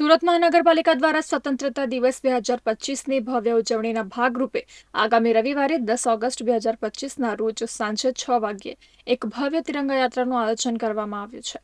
સુરત મહાનગરપાલિકા દ્વારા સ્વતંત્રતા દિવસ બે હજાર પચીસની ભવ્ય ઉજવણીના ભાગરૂપે આગામી રવિવારે દસ ઓગસ્ટ બે હજાર પચીસના રોજ સાંજે છ વાગ્યે એક ભવ્ય તિરંગા યાત્રાનું આયોજન કરવામાં આવ્યું છે.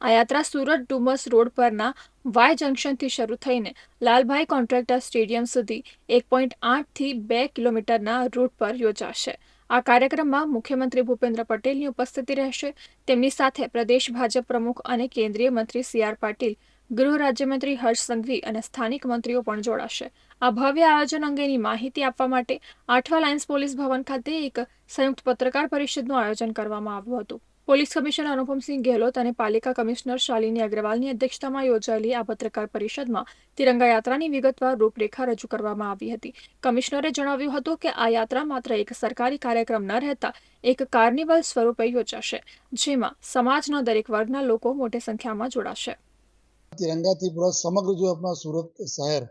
આ યાત્રા સુરત ડુમસ રોડ પરના વાય જંકશનથી શરૂ થઈને લાલભાઈ કોન્ટ્રાક્ટર સ્ટેડિયમ સુધી એક પોઈન્ટ આઠથી બે કિલોમીટરના રૂટ પર યોજાશે. આ કાર્યક્રમમાં મુખ્યમંત્રી ભૂપેન્દ્ર પટેલની ઉપસ્થિતિ રહેશે. તેમની સાથે પ્રદેશ ભાજપ પ્રમુખ અને કેન્દ્રીય મંત્રી સી આર પાટીલ ગૃહ રાજ્યમંત્રી હર્ષ સંઘવી અને સ્થાનિક મંત્રીઓ પણ જોડાશે. આ ભવ્ય આયોજન અંગેની માહિતી આપવા માટે આઠવા લાઇન્સ પોલીસ ભવન ખાતે એક સંયુક્ત પત્રકાર પરિષદનું આયોજન કરવામાં આવ્યું હતું. પોલીસ કમિશનર અનુપમસિંહ ગેહલોત અને પાલિકા કમિશનર શાલિની અગ્રવાલની અધ્યક્ષતામાં યોજાયેલી આ પત્રકાર પરિષદમાં તિરંગા યાત્રાની વિગતવાર રૂપરેખા રજૂ કરવામાં આવી હતી. કમિશનરે જણાવ્યું હતું કે આ યાત્રા માત્ર એક સરકારી કાર્યક્રમ ન રહેતા, એક કાર્નિવલ સ્વરૂપે યોજાશે, જેમાં સમાજના દરેક વર્ગના લોકો મોટી સંખ્યામાં જોડાશે. તિરંગાથી પૂરા સમગ્ર જો આપણા સુરત શહેર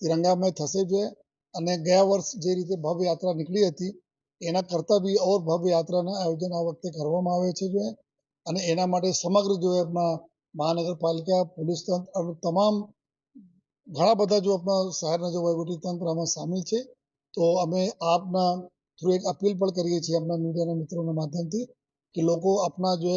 તિરંગામય થશે જો અને ગયા વર્ષ જે રીતે ભવ્ય નીકળી હતી, એના કરતાં બી ઓર ભવ્ય આયોજન આ વખતે કરવામાં આવે છે જોઈએ અને એના માટે સમગ્ર જો આપણા મહાનગરપાલિકા, પોલીસ તંત્ર અને તમામ ઘણા બધા જો આપણા શહેરના જો વહીવટી તંત્ર આમાં સામેલ છે, તો અમે આપના થ્રુ એક અપીલ પણ કરીએ છીએ આપણા મીડિયાના મિત્રોના માધ્યમથી કે લોકો આપણા જો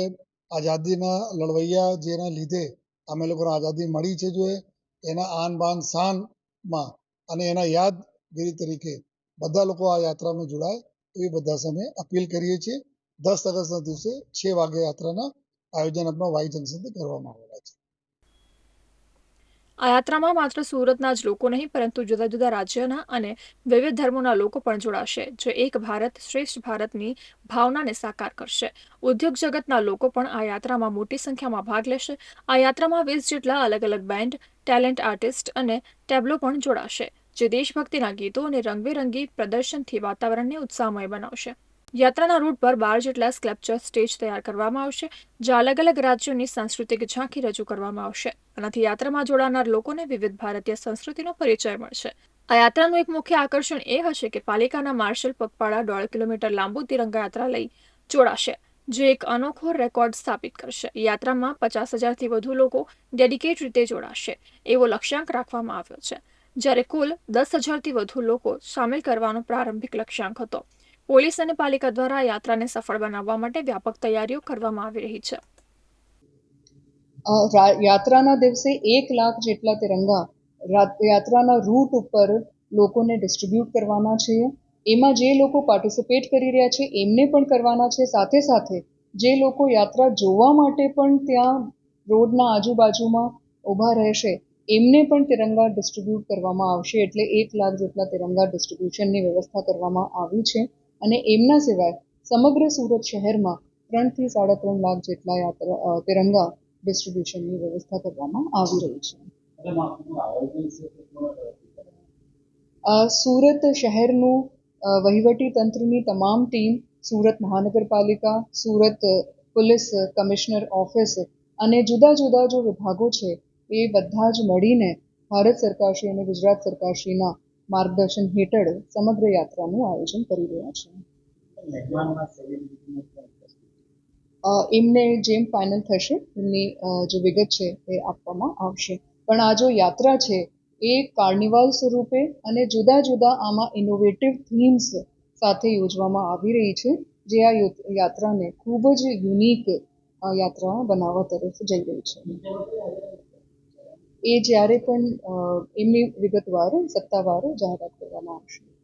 આઝાદીના લડવૈયા જેના લીધે અમે લોકોને આઝાદી મળી છે જોઈએ. એના આન બાન શાનમાં અને એના યાદગીરી તરીકે બધા લોકો આ યાત્રામાં જોડાય એવી બધા સામે અપીલ કરીએ છીએ. દસ ઓગસ્ટના દિવસે છ વાગે યાત્રાના આયોજન આપણા વાઈ જંકશનથી કરવામાં આવેલા છે. આ યાત્રામાં માત્ર સુરતના જ લોકો નહીં, પરંતુ જુદા જુદા રાજ્યના અને વિવિધ ધર્મોના લોકો પણ જોડાશે, જે એક ભારત શ્રેષ્ઠ ભારતની ભાવનાને સાકાર કરશે. ઉદ્યોગ જગતના લોકો પણ આ યાત્રામાં મોટી સંખ્યામાં ભાગ લેશે. આ યાત્રામાં વીસ જેટલા અલગ અલગ બેન્ડ, ટેલેન્ટ આર્ટિસ્ટ અને ટેબ્લો પણ જોડાશે, જે દેશભક્તિના ગીતો અને રંગબેરંગી પ્રદર્શનથી વાતાવરણને ઉત્સાહમય બનાવશે. યાત્રાના રૂટ પર બાર જેટલા સ્કલ્પચર સ્ટેજ તૈયાર કરવામાં આવશે જે અલગ અલગ રાજ્યોની સાંસ્કૃતિક ઝાંખી રજૂ કરવામાં આવશે. આનાથી યાત્રામાં જોડાનાર લોકોને વિવિધ ભારતીય સંસ્કૃતિનો પરિચય મળશે. આ યાત્રાનું એક મુખ્ય આકર્ષણ એ હશે કે પાલિકાના માર્શલ પગપાળા દોઢ કિલોમીટર લાંબુ તિરંગા યાત્રા લઈ જોડાશે, જે એક અનોખો રેકોર્ડ સ્થાપિત કરશે. યાત્રામાં પચાસ હજારથી વધુ લોકો ડેડિકેટ રીતે જોડાશે, એવો લક્ષ્યાંક રાખવામાં આવ્યો છે, જ્યારે કુલ દસ હજારથી વધુ લોકો સામેલ કરવાનો પ્રારંભિક લક્ષ્યાંક હતો. પોલીસ અને પાલિકા દ્વારા યાત્રાને સફળ બનાવવા માટે વ્યાપક તૈયારીઓ કરવામાં આવી રહી છે. યાત્રાના દિવસે એક લાખ જેટલા તિરંગા યાત્રાના રૂટ ઉપર લોકોને ડિસ્ટ્રીબ્યુટ કરવાના છે. એમાં જે લોકો પાર્ટિસિપેટ કરી રહ્યા છે, એમને પણ કરવાના છે. સાથે સાથે જે લોકો યાત્રા જોવા માટે પણ ત્યાં રોડના આજુબાજુમાં ઊભા રહેશે, એમને પણ તિરંગા ડિસ્ટ્રીબ્યુટ કરવામાં આવશે. એટલે એક લાખ જેટલા તિરંગા ડિસ્ટ્રીબ્યુશનની વ્યવસ્થા કરવામાં આવી છે. અને એમના સિવાય સમગ્ર સુરત શહેરમાં ત્રણથી સાડા ત્રણ લાખ જેટલા યાત્રા તિરંગા ડિસ્ટ્રીબ્યુશનની વ્યવસ્થા કરવામાં આવી રહી છે. સુરત શહેરનું વહીવટી તંત્રની તમામ ટીમ સુરત મહાનગરપાલિકા, સુરત પોલીસ કમિશનર ઓફિસ અને જુદા જુદા જો વિભાગો છે, એ બધા જ મળીને ભારત સરકારશ્રી અને ગુજરાત સરકારશ્રીના માર્ગદર્શન હેઠળ સમગ્ર યાત્રાનું આયોજન કરી રહ્યા છે. એમને જેમ ફાઇનલ થશે, એમની જે વિગત છે એ આપવામાં આવશે. પણ આ જો યાત્રા છે, એ કાર્નિવાલ સ્વરૂપે અને જુદા જુદા આમાં ઇનોવેટિવ થીમ્સ સાથે યોજવામાં આવી રહી છે, જે આ યાત્રાને ખૂબ જ યુનિક યાત્રા બનાવવા તરફ જઈ રહી છે. એ જ્યારે પણ એમની વિગતવાર સત્તાવાર જાહેરાત કરવામાં આવશે.